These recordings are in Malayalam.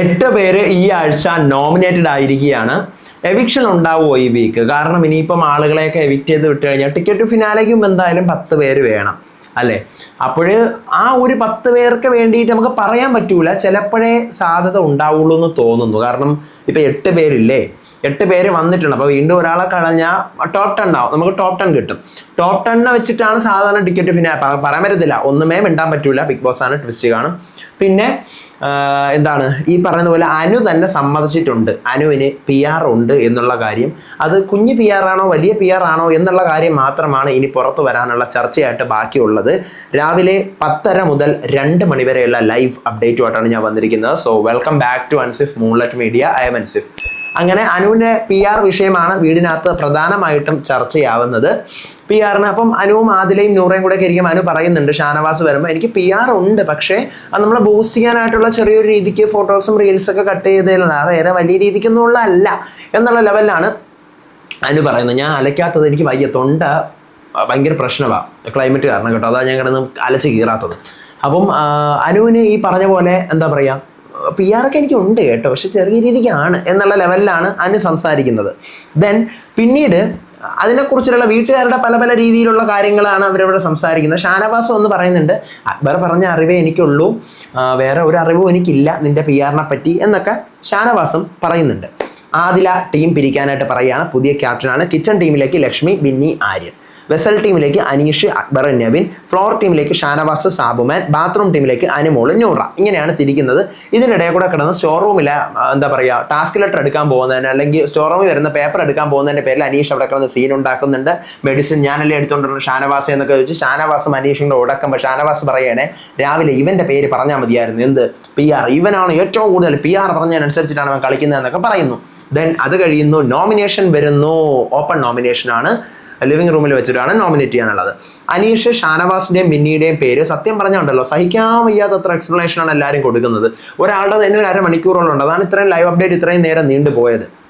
എട്ട് പേര് ഈ ആഴ്ച നോമിനേറ്റഡ് ആയിരിക്കുകയാണ്. എവിക്ഷൻ ഉണ്ടാവുമോ ഈ വീക്ക് കാരണം ഇനിയിപ്പം ആളുകളെയൊക്കെ എവിക്റ്റ് ചെയ്ത് വിട്ട് കഴിഞ്ഞാൽ ടിക്കറ്റ് ഫിനാലേക്കും എന്തായാലും പത്ത് പേര് വേണം അല്ലേ? അപ്പോൾ ആ ഒരു പത്ത് പേർക്ക് വേണ്ടിയിട്ട് നമുക്ക് പറയാൻ പറ്റൂല. ചിലപ്പോഴേ സാധ്യത ഉണ്ടാവുള്ളൂ എന്ന് തോന്നുന്നു. കാരണം ഇപ്പൊ എട്ട് പേരില്ലേ? എട്ട് പേര് വന്നിട്ടുണ്ട്. അപ്പോൾ വീണ്ടും ഒരാളെ കളഞ്ഞാൽ ടോപ്പ് ടെൻ ആവും. നമുക്ക് ടോപ്പ് ടെൻ കിട്ടും. ടോപ്പ് ടെണ്ണെ വെച്ചിട്ടാണ് സാധാരണ ടിക്കറ്റ് പിന്നെ പറയാൻ പറ്റത്തില്ല. ഒന്നുമേ മിണ്ടാൻ പറ്റൂല. ബിഗ് ബോസ് ആണ് ട്വിസ്റ്റ് കാണും. പിന്നെ എന്താണ്? ഈ പറയുന്ന പോലെ അനു തന്നെ സമ്മതിച്ചിട്ടുണ്ട്. അനുവിന് പി ആർ ഉണ്ട് എന്നുള്ള കാര്യം. അത് കുഞ്ഞ് പി ആർ ആണോ വലിയ പി ആർ ആണോ എന്നുള്ള കാര്യം മാത്രമാണ് ഇനി പുറത്തു വരാനുള്ള ചർച്ചയായിട്ട് ബാക്കിയുള്ളത്. രാവിലെ പത്തര മുതൽ രണ്ട് മണിവരെയുള്ള ലൈവ് അപ്ഡേറ്റുമായിട്ടാണ് ഞാൻ വന്നിരിക്കുന്നത്. So welcome back to Ansif moonlet media I'm Ansif അങ്ങനെ അനുവിന്റെ പി ആർ വിഷയമാണ് വീടിനകത്ത് പ്രധാനമായിട്ടും ചർച്ചയാവുന്നത്. പി ആറിന് അപ്പം അനുവും ആദിലയും നൂറയും കൂടെ ഒക്കെ അനു പറയുന്നുണ്ട് ഷാനവാസ് വരുമ്പോൾ എനിക്ക് പി ആർ ഉണ്ട് പക്ഷേ അത് നമ്മൾ ബൂസ്റ്റ് ചെയ്യാനായിട്ടുള്ള ചെറിയൊരു രീതിക്ക് ഫോട്ടോസും റീൽസൊക്കെ കട്ട് ചെയ്തതിലാണ്. വേറെ വലിയ രീതിക്കൊന്നുള്ള അല്ല എന്നുള്ള ലെവലിലാണ് അനു പറയുന്നത്. ഞാൻ അലയ്ക്കാത്തത് എനിക്ക് വയ്യ. തൊണ്ട ഭയങ്കര പ്രശ്നമാണ് ക്ലൈമറ്റ് കാരണം കേട്ടോ. അതാണ് ഞാൻ കിടന്ന് അലച്ച് കീറാത്തത്. അപ്പം അനുവിന് ഈ പറഞ്ഞ പോലെ എന്താ പറയുക പി എനിക്ക് ഉണ്ട് കേട്ടോ. പക്ഷെ ചെറിയ രീതിക്കാണ് എന്നുള്ള ലെവലിലാണ് അനു സംസാരിക്കുന്നത്. ദെൻ പിന്നീട് അതിനെക്കുറിച്ചുള്ള വീട്ടുകാരുടെ പല പല രീതിയിലുള്ള കാര്യങ്ങളാണ് അവരവിടെ സംസാരിക്കുന്നത്. ഷാനവാസ് എന്ന് പറയുന്നുണ്ട് അക്ബർ പറഞ്ഞ അറിവേ എനിക്കുള്ളൂ. വേറെ ഒരു അറിവും എനിക്കില്ല നിന്റെ പി ആറിനെ പറ്റി എന്നൊക്കെ ഷാനവാസും പറയുന്നുണ്ട്. ആദില ടീം പിരിക്കാനായിട്ട് പറയുകയാണ്. പുതിയ ക്യാപ്റ്റനാണ് കിച്ചൺ ടീമിലേക്ക് ലക്ഷ്മി ബിന്നി ആര്യൻ. വെസൽ ടീമിലേക്ക് അനീഷ് അക്ബർ നബിൻ ഫ്ലോർ ടീമിലേക്ക് ഷാനവാസ് സാബുമാൻ ബാത്റൂം ടീമിലേക്ക് അനുമോൾ നൂറ. ഇങ്ങനെയാണ് തിരിക്കുന്നത്. ഇതിനിടയിൽ കൂടെ കിടന്ന് സ്റ്റോർ റൂമിലെ എന്താ പറയുക ടാസ്ക് ലെറ്റർ എടുക്കാൻ പോകുന്നതിന് അല്ലെങ്കിൽ സ്റ്റോർ റൂമിൽ വരുന്ന പേപ്പർ എടുക്കാൻ പോകുന്നതിന്റെ പേരിൽ അനീഷ് അവിടെ കിടന്ന് സീൻ ഉണ്ടാക്കുന്നുണ്ട്. മെഡിസിൻ ഞാനല്ലേ എടുത്തുകൊണ്ടിരുന്ന ഷാനവാസ് എന്നൊക്കെ ചോദിച്ചു ഷാനവാസും അനീഷിന്റെ ഉടക്കുമ്പോൾ ഷാനവാസ് പറയണേ രാവിലെ ഇവന്റെ പേര് പറഞ്ഞാൽ മതിയായിരുന്നു. എന്ത്? പി ആർ ഇവനാണ് ഏറ്റവും കൂടുതൽ പി ആർ പറഞ്ഞതിനനുസരിച്ചിട്ടാണ് അവൻ കളിക്കുന്നത് എന്നൊക്കെ പറയുന്നു. ദെൻ അത് കഴിയുന്നു നോമിനേഷൻ വരുന്നു. ഓപ്പൺ നോമിനേഷൻ ആണ്. ലിവിംഗ് റൂമിൽ വെച്ചിട്ടാണ് നോമിനേറ്റ് ചെയ്യാനുള്ളത്. അനീഷ് ഷാനവാസിന്റെയും മിന്നിയുടെയും പേര് സത്യം പറഞ്ഞുണ്ടല്ലോ. സഹിക്കാൻ വയ്യാത്തത്ര എക്സ്പ്ലനേഷൻ ആണ് എല്ലാവരും കൊടുക്കുന്നത്. ഒരാളുടെ തന്നെ ഒരു അരമണിക്കൂറോളം ഉണ്ട്. അതാണ് ഇത്രയും ലൈവ് അപ്ഡേറ്റ് ഇത്രയും നേരം നീണ്ടുപോയത്.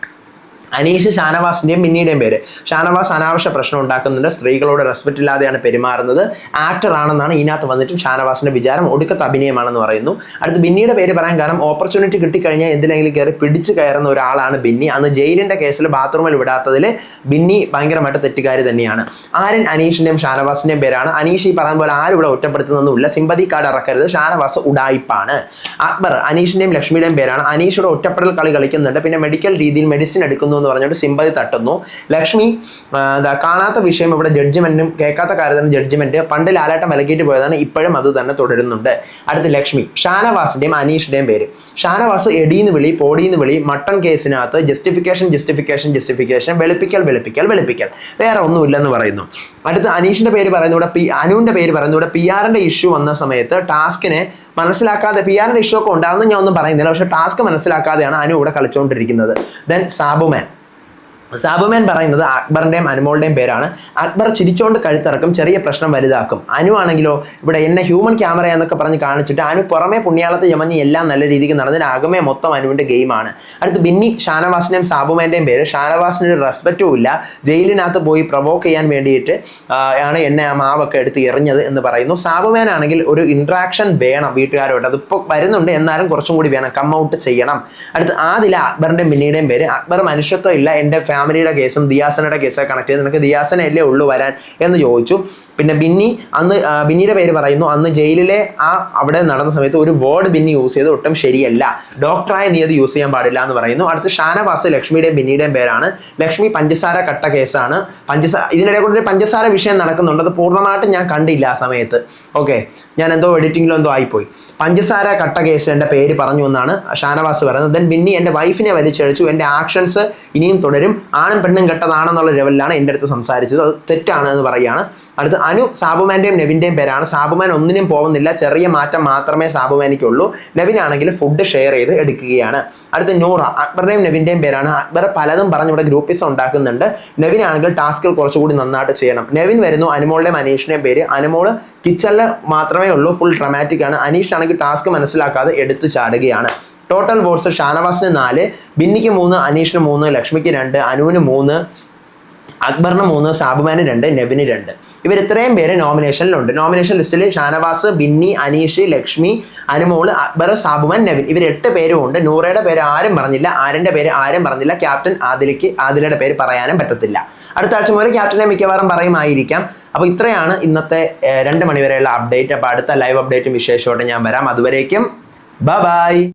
അനീഷ് ഷാനവാസിന്റെയും മിന്നിയുടെയും പേര്. ഷാനവാസ് അനാവശ്യ പ്രശ്നം ഉണ്ടാക്കുന്നുണ്ട്. സ്ത്രീകളോട് റെസ്പെക്റ്റ് ഇല്ലാതെയാണ് പെരുമാറുന്നത്. ആക്ടർ ആണെന്നാണ് ഇതിനകത്ത് വന്നിട്ടും ഷാനവാസിന്റെ വിചാരം. ഒടുക്കത്തെ അഭിനയമാണെന്ന് പറയുന്നു. അടുത്ത് ബിന്നിയുടെ പേര് പറയാൻ കാരണം ഓപ്പർച്യൂണിറ്റി കിട്ടിക്കഴിഞ്ഞാൽ എന്തിനെങ്കിലും കയറി പിടിച്ചു കയറുന്ന ഒരാളാണ് ബിന്നി. അന്ന് ജയിലിന്റെ കേസിൽ ബാത്റൂമിൽ വിടാത്തതിൽ ബിന്നി ഭയങ്കരമായിട്ട് തെറ്റുകാരി തന്നെയാണ്. ആരൻ അനീഷിന്റെയും ഷാനവാസിന്റെയും പേരാണ്. അനീഷ് ഈ പറയുന്ന പോലെ ആരും ഇവിടെ ഒറ്റപ്പെടുത്തുന്നൊന്നുമില്ല. സിമ്പതി കാർഡ് ഇറക്കരുത് ഷാനവാസ് ഉടായിപ്പാണ്. അക്ബർ അനീഷിന്റെയും ലക്ഷ്മിയുടെയും പേരാണ്. അനീഷിയുടെ ഒറ്റപ്പെടൽ കളി കളിക്കുന്നുണ്ട്. പിന്നെ മെഡിക്കൽ രീതിയിൽ മെഡിസിൻ എടുക്കുന്നു എന്ന് പറഞ്ഞുകൊണ്ട് സിമ്പതി തട്ടുന്നു. ലക്ഷ്മി എന്താ കാണാത്ത വിഷയം ഇവിടെ ജഡ്ജ്മെന്റും കേൾക്കാത്ത കാര്യത്തിന് ജഡ്ജ്മെന്റ് പണ്ട് ലാലാട്ടം വിലക്കിയിട്ട് പോയതാണ് ഇപ്പോഴും അത് തന്നെ തുടരുന്നുണ്ട്. അടുത്ത് ലക്ഷ്മി ഷാനവാസിന്റെയും അനീഷിന്റെയും പേര്. ഷാനവാസ് എടീന്ന് വിളി പോടീന്ന് വിളി മട്ടൺ കേസിനകത്ത് ജസ്റ്റിഫിക്കേഷൻ ജസ്റ്റിഫിക്കേഷൻ ജസ്റ്റിഫിക്കേഷൻ വെളുപ്പിക്കൽ വെളുപ്പിക്കൽ വെളുപ്പിക്കൽ. വേറെ ഒന്നുമില്ലെന്ന് പറയുന്നു. അടുത്ത് അനീഷിന്റെ പേര് പറയുന്ന ഇവിടെ പി അനുവിന്റെ പേര് പറയുന്നത് ഇവിടെ പി ആറിന്റെ ഇഷ്യൂ വന്ന സമയത്ത് ടാസ്കിനെ മനസ്സിലാക്കാതെ പി ആറിന്റെ ഇഷ്യൂ ഒക്കെ ഉണ്ടാകുന്ന ഞാൻ ഒന്നും പറയുന്നില്ല പക്ഷെ ടാസ്ക് മനസ്സിലാക്കാതെയാണ് അനു ഇവിടെ കളിച്ചുകൊണ്ടിരിക്കുന്നത് ദെൻ സാബുമാൻ സാബുമാൻ പറയുന്നത് അക്ബറിന്റെയും അനുമോളുടെയും പേരാണ്. അക്ബർ ചിരിച്ചുകൊണ്ട് കഴുത്തിറക്കും ചെറിയ പ്രശ്നം വലുതാക്കും. അനു ആണെങ്കിലോ ഇവിടെ എന്നെ ഹ്യൂമൻ ക്യാമറ എന്നൊക്കെ പറഞ്ഞ് കാണിച്ചിട്ട് അനു പുറമേ പുണ്യാളത്തെ യമഞ്ഞ് എല്ലാം നല്ല രീതിക്ക് നടന്നതിന് അകമേ മൊത്തം അനുവിന്റെ ഗെയിമാണ് അടുത്ത് ബിന്നി ഷാനവാസിന്റെയും സാബുമേന്റെയും പേര്. ഷാനവാസിന് ഒരു റെസ്പെക്റ്റും ഇല്ല. ജയിലിനകത്ത് പോയി പ്രൊവോക്ക് ചെയ്യാൻ വേണ്ടിയിട്ട് ആണ് എന്നെ ആ മാവൊക്കെ എടുത്ത് എറിഞ്ഞത് എന്ന് പറയുന്നു. സാബുമേൻ ആണെങ്കിൽ ഒരു ഇൻട്രാക്ഷൻ വേണം വീട്ടുകാരോട്. അതിപ്പോൾ വരുന്നുണ്ട് എന്നാലും കുറച്ചും കൂടി വേണം. കം ഔട്ട് ചെയ്യണം. അടുത്ത് ആദില അക്ബറിന്റെ ബിന്നിയുടെയും പേര്. അക്ബർ മനുഷ്യത്വം ഇല്ല എന്റെ ഫാമിലിയുടെ കേസും ദിയാസനയുടെ കേസൊക്കെ കണക്ട് ചെയ്ത് നിനക്ക് ദിയാസനല്ലേ ഉള്ളു വരാൻ എന്ന് ചോദിച്ചു. പിന്നെ ബിന്നി അന്ന് ബിന്നിയുടെ പേര് പറയുന്നു അന്ന് ജയിലിലെ ആ അവിടെ നടന്ന സമയത്ത് ഒരു വേർഡ് ബിന്നി യൂസ് ചെയ്ത് ഒട്ടും ശരിയല്ല. ഡോക്ടറായ നീ അത് യൂസ് ചെയ്യാൻ പാടില്ല എന്ന് പറയുന്നു. അടുത്ത് ഷാനവാസ് ലക്ഷ്മിയുടെയും ബിന്നിയുടെയും പേരാണ്. ലക്ഷ്മി പഞ്ചസാര കട്ട കേസാണ്. പഞ്ചസാര ഇതിനിടെ ഒരു പഞ്ചസാര വിഷയം നടക്കുന്നുണ്ട്. അത് പൂർണമായിട്ടും ഞാൻ കണ്ടില്ല ആ സമയത്ത്. ഓക്കെ ഞാൻ എന്തോ എഡിറ്റിങ്ങിലോ എന്തോ ആയിപ്പോയി. പഞ്ചസാര കട്ട കേസിൽ എന്റെ പേര് പറഞ്ഞു എന്നാണ് ഷാനവാസ് പറയുന്നത്. ദെൻ ബിന്നി എന്റെ വൈഫിനെ വലിച്ചഴിച്ചു എന്റെ ആക്ഷൻസ് ഇനിയും തുടരും. ആണും പെണ്ണും കെട്ടതാണെന്നുള്ള ലെവലിലാണ് എന്റെ അടുത്ത് സംസാരിച്ചത്. അത് തെറ്റാണ് എന്ന് പറയുകയാണ്. അടുത്ത് അനു സാബുമാന്റെയും നെവിന്റെയും പേരാണ്. സാബുമാൻ ഒന്നിനും പോകുന്നില്ല. ചെറിയ മാറ്റം മാത്രമേ സാബുമാനിക്കുള്ളൂ. നെവിനാണെങ്കിൽ ഫുഡ് ഷെയർ ചെയ്ത് എടുക്കുകയാണ്. അടുത്ത് നൂറ അക്ബറിന്റെയും നെവിന്റെയും പേരാണ്. അക്ബർ പലതും പറഞ്ഞ് ഇവിടെ ഗ്രൂപ്പിസ് ഉണ്ടാക്കുന്നുണ്ട്. നെവിനാണെങ്കിൽ ടാസ്കുകൾ കുറച്ചുകൂടി നന്നായിട്ട് ചെയ്യണം. നെവിൻ വരുന്നു അനുമോളുടെയും അനീഷിന്റെയും പേര്. അനുമോൾ കിച്ചണിൽ മാത്രമേ ഉള്ളൂ. ഫുൾ ഡ്രമാറ്റിക് ആണ്. അനീഷ് ആണെങ്കിൽ ടാസ്ക് മനസ്സിലാക്കാതെ എടുത്തു ചാടുകയാണ്. ടോട്ടൽ വോട്ട്സ് ഷാനവാസിന് നാല് ബിന്നിക്ക് മൂന്ന് അനീഷിന് മൂന്ന് ലക്ഷ്മിക്ക് രണ്ട് അനുവിന് മൂന്ന് അക്ബറിന് മൂന്ന് സാബുമാന് രണ്ട് നെബിന് രണ്ട്. ഇവർ ഇത്രയും പേര് നോമിനേഷനിലുണ്ട് നോമിനേഷൻ ലിസ്റ്റിൽ ഷാനവാസ് ബിന്നി അനീഷ് ലക്ഷ്മി അനുമോൾ അക്ബർ സാബുമാൻ നെബിൻ. ഇവർ എട്ട് പേരും ഉണ്ട് നൂറയുടെ പേര് ആരും പറഞ്ഞില്ല. ആരന്റെ പേര് ആരും പറഞ്ഞില്ല. ക്യാപ്റ്റൻ ആദിലേക്ക് ആദിലയുടെ പേര് പറയാനും പറ്റത്തില്ല. അടുത്ത ആഴ്ച മുതൽ ക്യാപ്റ്റനെ മിക്കവാറും പറയുമായിരിക്കാം. അപ്പോൾ ഇത്രയാണ് ഇന്നത്തെ രണ്ട് മണിവരെയുള്ള അപ്ഡേറ്റ് അപ്പോൾ അടുത്ത ലൈവ് അപ്ഡേറ്റും വിശേഷമായിട്ട് ഞാൻ വരാം. അതുവരേക്കും ബൈ